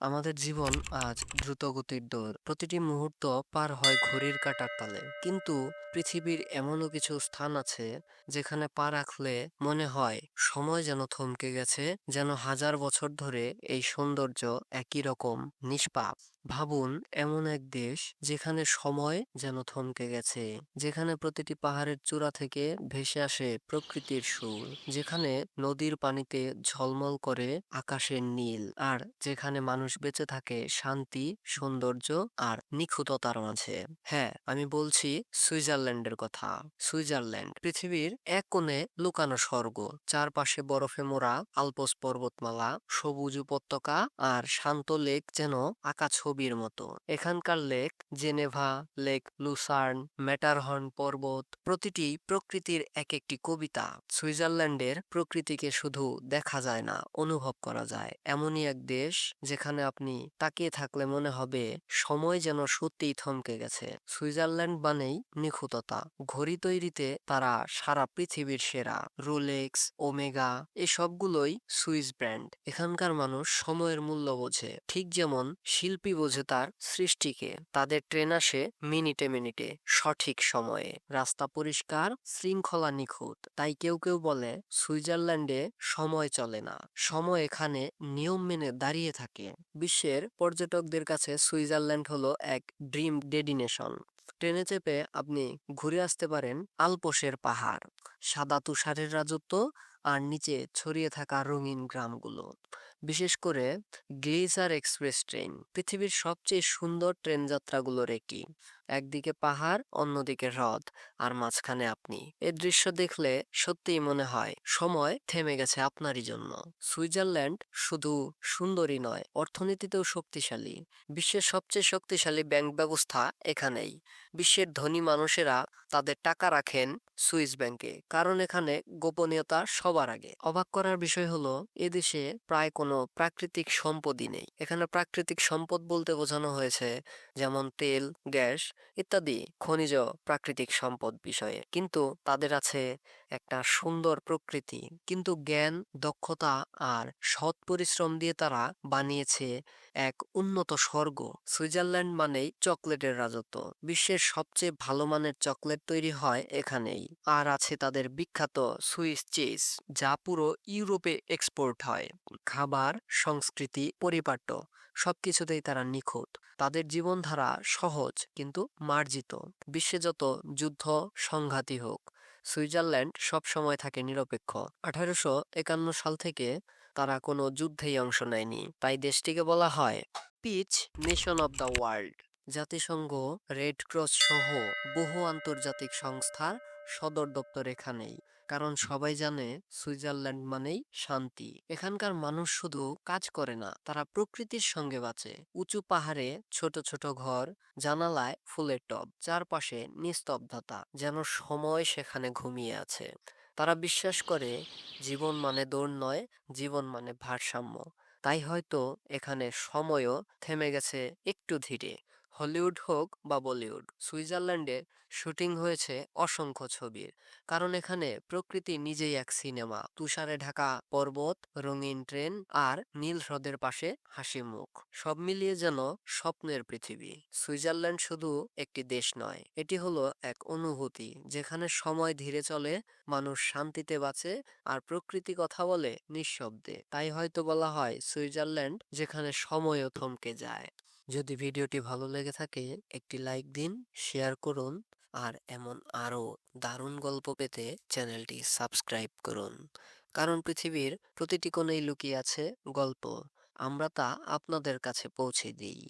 আমাদের জীবন আজ দ্রুতগতির দৌড়। প্রতিটি মুহূর্ত পার হয় ঘড়ির কাঁটার তালে। কিন্তু পৃথিবীর এমনও কিছু স্থান আছে যেখানে পা রাখলে মনে হয় সময় যেন থমকে গেছে, যেন হাজার বছর ধরে এই সৌন্দর্য একই রকম, নিষ্পাপ। ভাবুন, এমন এক দেশ যেখানে সময় যেন থমকে গেছে, যেখানে প্রতিটি পাহাড়ের চূড়া থেকে ভেসে আসে প্রকৃতির সুর, যেখানে নদীর পানিতে ঝলমল করে আকাশের নীল, আর যেখানে মানুষ বেঁচে থাকে, শান্তি, সৌন্দর্য আর নিখুঁততার মাঝে। হ্যাঁ আমি বলছি সুইজারল্যান্ডের কথা। সুইজারল্যান্ড পৃথিবীর এক কোণে লুকানো স্বর্গ। চারপাশে বরফে মোড়া, আলপস পর্বতমালা, সবুজ উপত্যকা আর শান্ত লেক যেন আঁকা ছবির মতো। এখানকার lake Geneva, lake Lucerne, Matterhorn পর্বত, প্রতিটি প্রকৃতির এক একটি কবিতা। সুইজারল্যান্ডের প্রকৃতিকে শুধু দেখা যায় না, অনুভব করা যায়। এমনই এক দেশ যেখানে আপনি তাকিয়ে থাকলে মনে হবে সময় যেন সত্যিই থমকে গেছে। সুইজারল্যান্ড মানেই নিখুঁততা। ঘড়ি তৈরিতে তারা সারা পৃথিবীর সেরা রোলেক্স, ওমেগা এসবগুলোই সুইস ব্র্যান্ড। এখানকার মানুষ সময়ের মূল্য বোঝে। ঠিক যেমন শিল্পী বোঝে তার সৃষ্টিকে, তাদের ট্রেন আসে মিনিটে মিনিটে, সঠিক সময়ে। রাস্তা পরিষ্কার, শৃঙ্খলা নিখুঁত। তাই কেউ কেউ বলে সুইজারল্যান্ডে সময় চলে না। সময় এখানে নিয়ম মেনে দাঁড়িয়ে থাকে। বিশ্বের পর্যটকদের কাছে সুইজারল্যান্ড হলো এক ড্রিম ডেডিনেশন। ট্রেনে চেপে আপনি ঘুরে আসতে পারেন আলপোসের পাহাড়, সাদা তুষারের রাজত্ব আর নিচে ছড়িয়ে থাকা রঙিন গ্রামগুলো। বিশেষ করে গ্লেজার এক্সপ্রেস ট্রেন, পৃথিবীর সবচেয়ে সুন্দর ট্রেন যাত্রাগুলোর একটি একদিকে পাহাড়, অন্যদিকে হ্রদ, আর মাঝখানে আপনি। এ দৃশ্য দেখলে সত্যিই মনে হয় সময় থেমে গেছে আপনারই জন্য। সুইজারল্যান্ড শুধু সুন্দরী নয়, অর্থনীতিতেও শক্তিশালী। বিশ্বের সবচেয়ে শক্তিশালী ব্যাংক ব্যবস্থা এখানেই। বিশ্বের ধনী মানুষেরা তাদের টাকা রাখেন সুইস ব্যাংকে, কারণ এখানে গোপনীয়তা সবার আগে। অবাক করার বিষয় হলো এদেশে প্রায় কোনো প্রাকৃতিক সম্পদই নেই। এখানে প্রাকৃতিক সম্পদ বলতে বোঝানো হয়েছে যেমন তেল, গ্যাস ইত্যাদি খনিজ প্রাকৃতিক সম্পদ বিষয়ে। কিন্তু তাদের আছে একটা সুন্দর প্রকৃতি। কিন্তু জ্ঞান, দক্ষতা আর সৎ পরিশ্রম দিয়ে তারা বানিয়েছে এক উন্নত স্বর্গ। সুইজারল্যান্ড মানেই চকলেটের রাজত্ব। বিশ্বের সবচেয়ে ভালো মানের চকলেট তৈরি হয় এখানেই। আর আছে তাদের বিখ্যাত সুইস চিজ, যা পুরো ইউরোপে এক্সপোর্ট হয়। খাবার, সংস্কৃতি, পরিপাট্য সবকিছুতেই তারা নিখুঁত। তাদের জীবনধারা সহজ কিন্তু মার্জিত। বিশ্বে যত যুদ্ধ, সংঘাতই হোক সুইজারল্যান্ড সবসময় থাকে নিরপেক্ষ। আঠারোশো একান্ন সাল থেকে তারা কোনো যুদ্ধেই অংশ নেয়নি। তাই দেশটিকে বলা হয় peace nation of the world. জাতিসংঘ, রেড ক্রস সহ বহু আন্তর্জাতিক সংস্থার সদর দপ্তর এখানেই। কারণ সবাই জানে সুইজারল্যান্ড মানেই শান্তি। এখানকার মানুষ শুধু কাজ করে না, তারা প্রকৃতির সঙ্গে বাঁচে। উঁচু পাহাড়ে ছোট ছোট ঘর, জানালায় ফুলের টব, চারপাশে নিস্তব্ধতা, যেন সময় সেখানে ঘুমিয়ে আছে। তারা বিশ্বাস করে জীবন মানে দৌড় নয়, জীবন মানে ভারসাম্য। তাই হয়তো এখানে সময়ও থেমে গেছে একটু ধীরে। হলিউড হোক বা বলিউড, সুইজারল্যান্ডে শুটিং হয়েছে অসংখ্য ছবির। কারণ এখানে প্রকৃতি নিজেই এক সিনেমা। তুষারে ঢাকা পর্বত, রঙিন ট্রেন আর নীল হ্রদের পাশে হাসি মুখ। সব মিলিয়ে যেন স্বপ্নের পৃথিবী। সুইজারল্যান্ড শুধু একটি দেশ নয়, এটি হলো এক অনুভূতি, যেখানে সময় ধীরে চলে, মানুষ শান্তিতে বাঁচে আর প্রকৃতি কথা বলে নিঃশব্দে। তাই হয়তো বলা হয় সুইজারল্যান্ড যেখানে সময়ও থমকে যায়। যদি ভিডিওটি ভালো লেগে থাকে, একটি লাইক দিন, শেয়ার করুন আর এমন আরও দারুণ গল্প পেতে চ্যানেলটি সাবস্ক্রাইব করুন। কারণ পৃথিবীর প্রতিটি কোণেই লুকিয়ে আছে গল্প। আমরা তা আপনাদের কাছে পৌঁছে দিই।